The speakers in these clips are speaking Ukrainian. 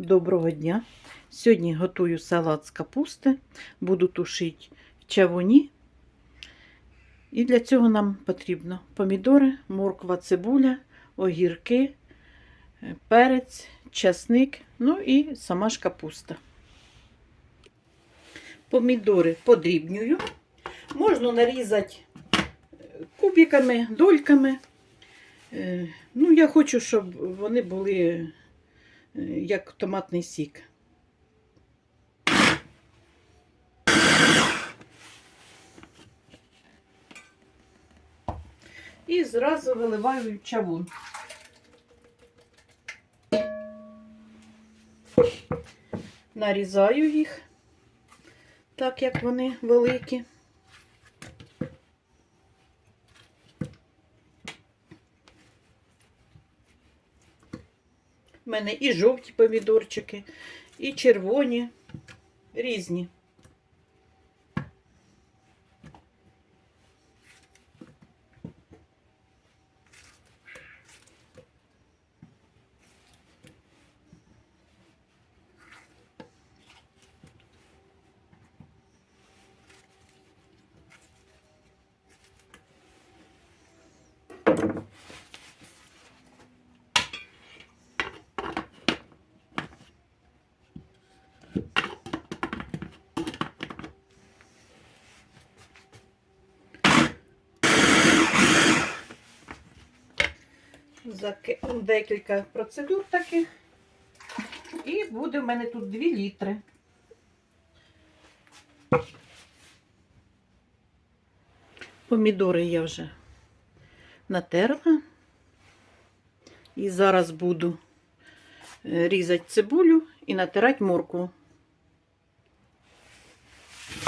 Доброго дня! Сьогодні готую салат з капусти, буду тушити в чавуні. І для цього нам потрібно помідори, морква, цибуля, огірки, е, перець, часник, ну і сама ж капуста. Помідори подрібнюю. Можна нарізати е, кубиками, дольками. Е, Ну, я хочу, щоб вони були як томатний сік. І зразу виливаю в чавун. Нарізаю їх, так як вони великі. У мене і жовті помідорчики, і червоні, різні. Декілька процедур таких. І буде в мене тут 2 літри. Помідори я вже натерла. І зараз буду е, різати цибулю і натирати моркву.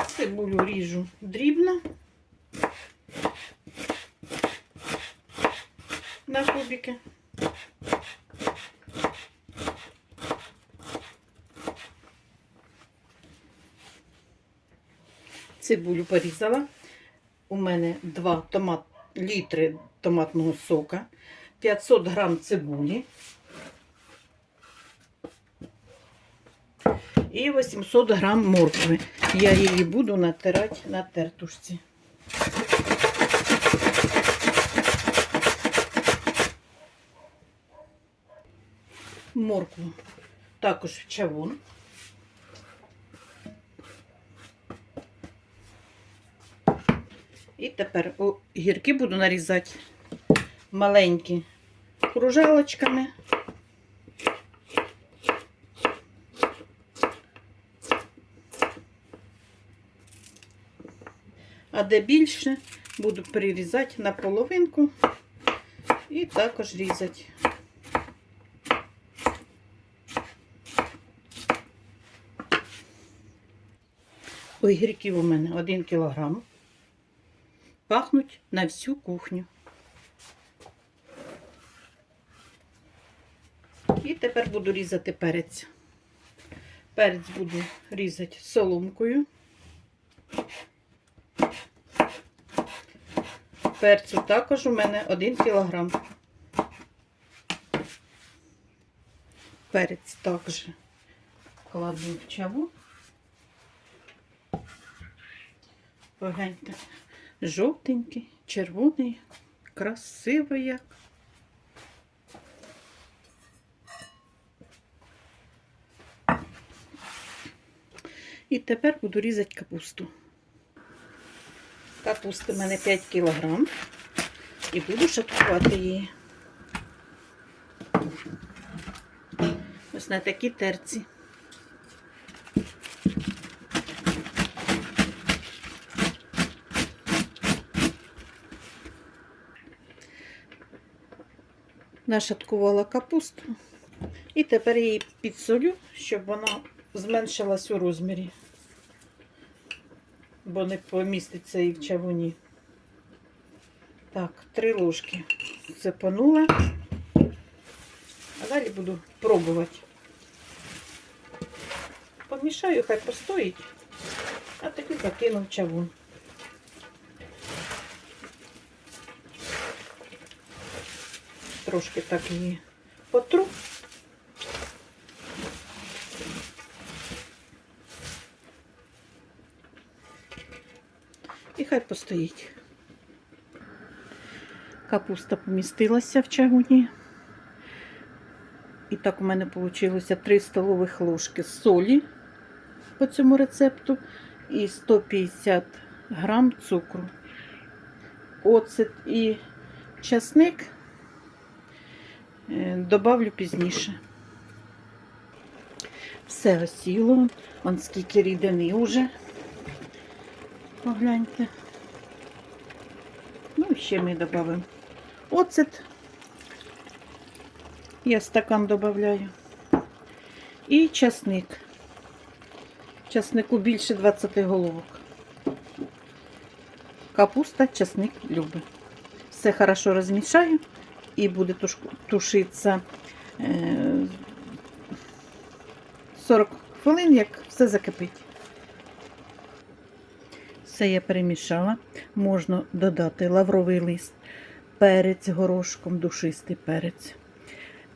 Цибулю ріжу дрібно. На кубики. Цибулю порізала. У мене 2 томат, літри томатного сока, 500 грам цибулі і 800 грам моркви. Я її буду натирати на тертушці. Моркву також в чавун. І тепер гірки буду нарізати маленькі кружалочками. А де більше, буду перерізати на половинку і також різати. Огірків у мене 1 кілограм. Пахнуть на всю кухню. І тепер буду різати перець. Перець буду різати соломкою. Перцю також у мене 1 кілограм. Перець також кладу в чаву. Погляньте, жовтенький, червоний, красивий як. І тепер буду різати капусту. Капусти в мене 5 кілограм. І буду шаткувати її. Ось на такі терці. Нашаткувала капусту. І тепер її підсолю, щоб вона зменшилась у розмірі, бо не поміститься і в чавуні. Так, три ложки запанула. А далі буду пробувати. Помішаю, хай постоїть, а тоді закину в чавун. трошки так її потру. І хай постоїть. Капуста помістилася в чагуні. І так у мене вийшло 3 столових ложки солі по цьому рецепту і 150 грам цукру. Оцет і чесник добавлю пізніше. Все осіло. Вон скільки рідини вже. Погляньте. Ну, і ще ми додамо оцет. Я стакан додаю. І часник. Часнику більше 20 головок. Капуста, часник любить. Все хорошо розмішаю і буде туш- тушитися е, 40 хвилин, як все закипить. Все я перемішала. Можна додати лавровий лист, перець горошком, душистий перець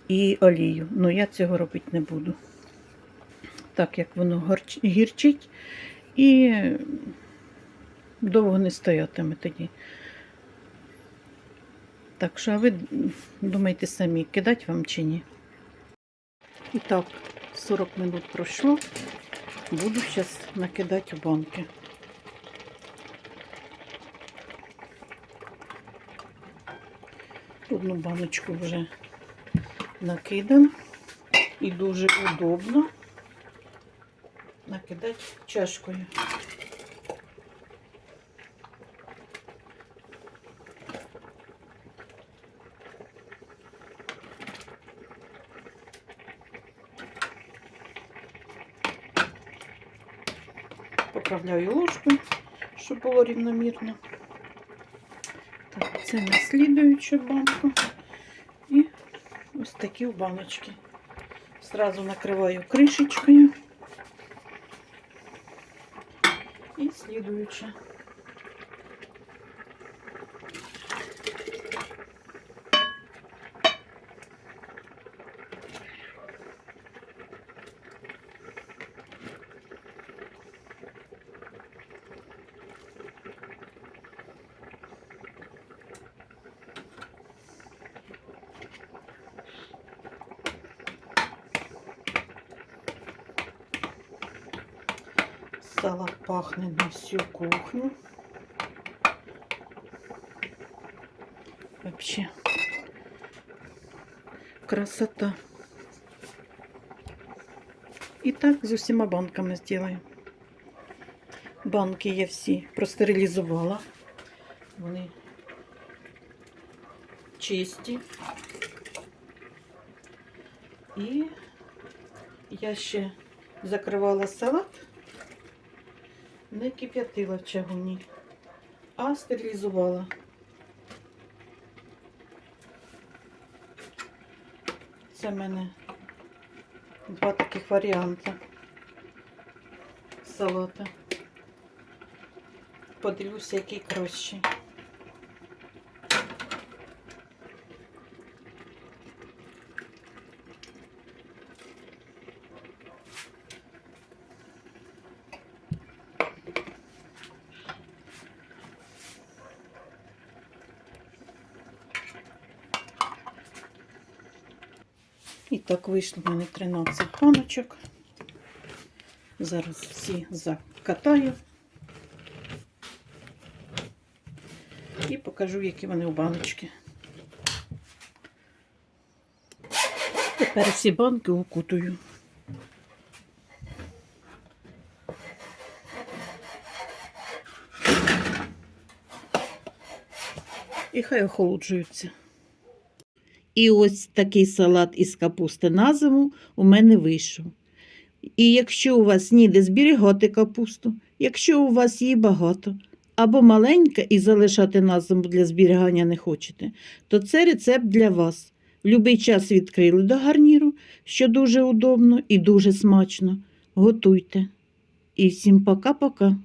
і олію. Ну я цього робити не буду. Так як воно гірчить і довго не стоятиме тоді. Так що, а ви думайте самі, кидати вам чи ні. І так, 40 минут пройшло. Буду зараз накидати у банки. Одну баночку вже накидам. І дуже удобно накидати чашкою. Поправляю ложку, щоб було рівномірно. Так, це наслідуюча банка. І ось такі баночки. Зразу накриваю кришечкою. І слідуюча. Салат пахне на всю кухню. Вообще красота. І так з усіма банками зроблю. Банки я всі простерилізувала. Вони чисті. І я ще закривала салат Не кип'ятила в чагуні, а стерилізувала. Це в мене два таких варіанти салата. Подивлюся, який кращий. І так вийшло в мене 13 баночок. Зараз всі закатаю і покажу, які вони у баночки. Тепер всі банки укутую. І хай охолоджуються. І ось такий салат із капусти на зиму у мене вийшов. І якщо у вас ніде зберігати капусту, якщо у вас її багато, або маленька і залишати на зиму для зберігання не хочете, то це рецепт для вас. Будь-який час відкрили до гарніру, що дуже удобно і дуже смачно. Готуйте. І всім пока-пока.